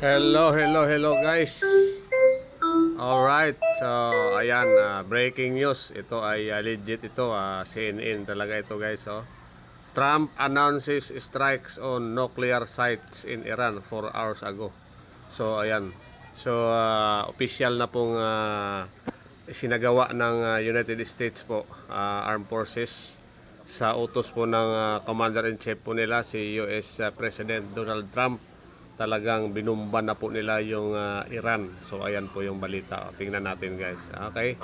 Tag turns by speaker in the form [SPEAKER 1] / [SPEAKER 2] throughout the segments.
[SPEAKER 1] Hello, hello, hello guys. Alright, so ayan, ah, breaking news. Ito ay ah, legit ito, ah, CNN talaga ito guys. Oh. Trump announces strikes on nuclear sites in Iran 4 hours ago. So ayan, so ah, official na pong ah, sinagawa ng ah, United States po, ah, Armed Forces sa utos po ng ah, Commander-in-Chief po nila, si US ah, President Donald Trump talagang binumba na po nila yung ah, Iran. So ayan po yung balita. O, tingnan natin guys. Okay?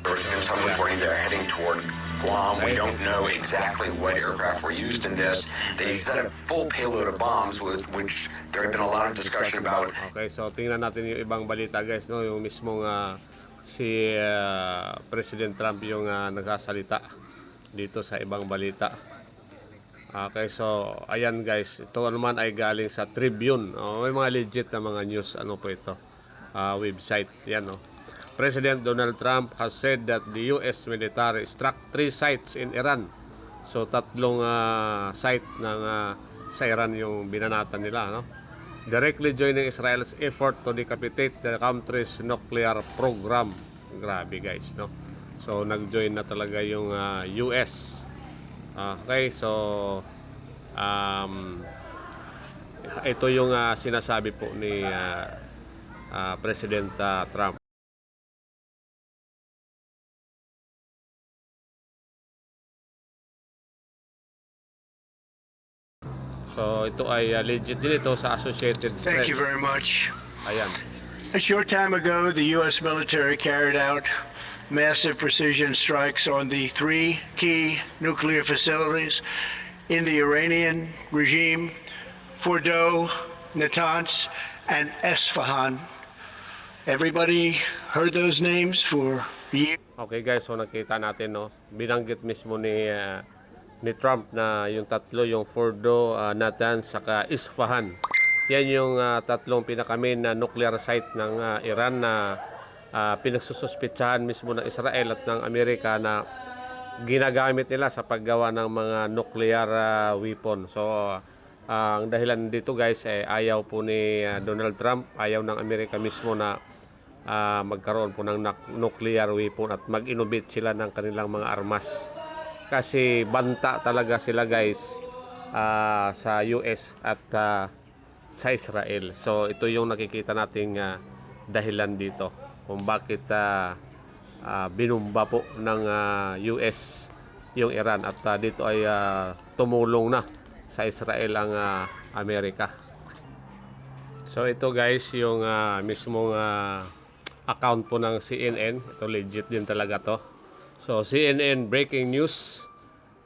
[SPEAKER 2] There's been some reporting they're heading toward Guam. We don't know exactly what aircraft were used in this. They set a full payload of bombs, with, which there had been a lot of discussion about.
[SPEAKER 1] Okay, so tingnan natin yung ibang balita guys, no? Yung mismong ah, si ah, President Trump yung ah, nagsasalita dito sa ibang balita. Okay, so ayan guys, ito naman ay galing sa Tribune. Oh, may mga legit na mga news ano po ito. ah, website 'yan oh. President Donald Trump has said that the US military struck three sites in Iran. So tatlong ah, site ng ah, sa Iran yung binanatan nila, no? Directly joining Israel's effort to decapitate the country's nuclear program. Grabe guys, no? So nag-join na talaga yung ah, US. Okay, so um, ito yung ah, sinasabi po ni ah, ah, President ah, Trump. So ito ay ah, legit din ito sa Associated Press.
[SPEAKER 3] Thank you very much.
[SPEAKER 1] Ayan.
[SPEAKER 3] A short time ago, the U.S. military carried out massive precision strikes on the three key nuclear facilities in the Iranian regime Fordow, Natanz, and Esfahan. Everybody heard those names for years.
[SPEAKER 1] Okay guys, so nakita natin no, binanggit mismo ni ah, ni Trump na yung tatlo, yung Fordo, uh, Natanz, saka Isfahan. Yan yung ah, tatlong pinaka-main na nuclear site ng ah, Iran na uh, pinagsususpitsahan mismo ng Israel at ng Amerika na ginagamit nila sa paggawa ng mga nuclear ah, weapon. So, ah, ang dahilan dito guys ay ayaw po ni ah, Donald Trump, ayaw ng Amerika mismo na ah, magkaroon po ng nuclear weapon at mag-innovate sila ng kanilang mga armas. Kasi banta talaga sila guys ah, sa US at ah, sa Israel. So ito yung nakikita nating ah, dahilan dito kung bakit ah, ah, binumba po ng ah, US yung Iran at ah, dito ay ah, tumulong na sa Israel ang ah, Amerika. So ito guys yung ah, mismong ah, account po ng CNN. Ito legit din talaga to. So CNN breaking news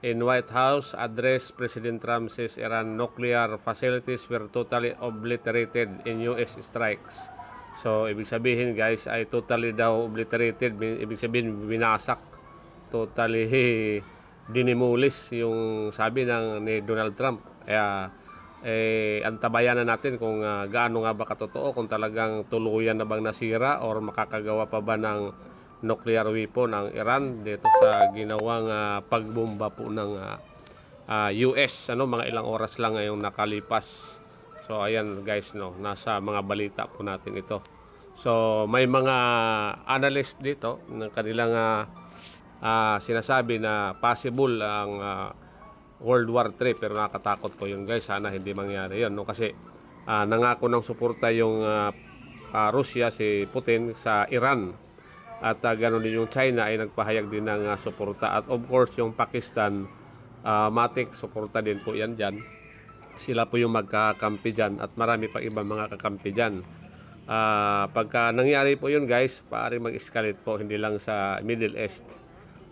[SPEAKER 1] in White House address President Trump says Iran nuclear facilities were totally obliterated in US strikes. So ibig sabihin guys ay totally daw obliterated. Bi- Ibig sabihin binasak. Totally dinimulis yung sabi ng ni Donald Trump. Kaya eh, antabayan na natin kung ah, gaano nga ba katotoo, kung talagang tuluyan na bang nasira or makakagawa pa ba ng nuclear weapon ang Iran dito sa ginawang ah, pagbomba po ng ah, ah, US ano mga ilang oras lang ngayong nakalipas so ayan guys no nasa mga balita po natin ito. So may mga analyst dito ng kanilang ah, ah, sinasabi na possible ang ah, World War 3 pero nakakatakot po yun guys. Sana hindi mangyari yun no? Kasi ah, nangako ng suporta yung ah, ah, Russia si Putin sa Iran. At uh, ganoon din yung China ay nagpahayag din ng ah, suporta. At of course yung Pakistan ah, matik suporta din po yan dyan sila po yung magkakampi dyan at marami pa ibang mga kakampi dyan Ah, pagka nangyari po yun guys paari mag-escalate po hindi lang sa Middle East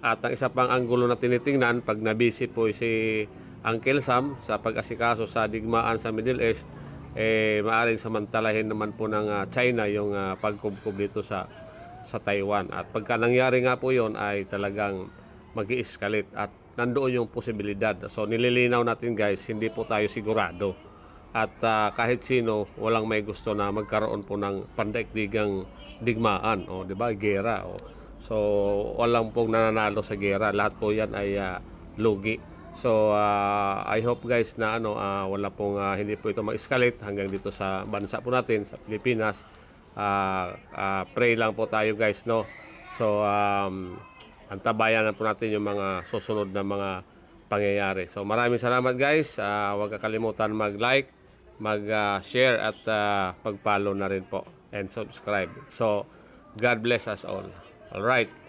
[SPEAKER 1] at ang isa pang anggulo na tinitingnan pag nabisi po si Uncle Sam sa pag-asikaso sa digmaan sa Middle East, eh maaring samantalahin naman po ng ah, China yung uh, pagkubkob dito sa sa Taiwan. At pagka nangyari nga po yon ay talagang mag escalate at nandoon yung posibilidad. So nililinaw natin guys, hindi po tayo sigurado. At ah, kahit sino, walang may gusto na magkaroon po ng pandaigdigang digmaan, o 'di ba? Gera, o. So walang pong nananalo sa gera. Lahat po 'yan ay ah, lugi. So ah, I hope guys na ano ah, wala pong ah, hindi po ito mag-escalate hanggang dito sa bansa po natin sa Pilipinas. Ah, ah, pray lang po tayo guys no. So um antabayan na po natin yung mga susunod na mga pangyayari. So maraming salamat guys. Ah, huwag kakalimutan mag-like, mag-share at ah, pag-follow na rin po and subscribe. So God bless us all. All right.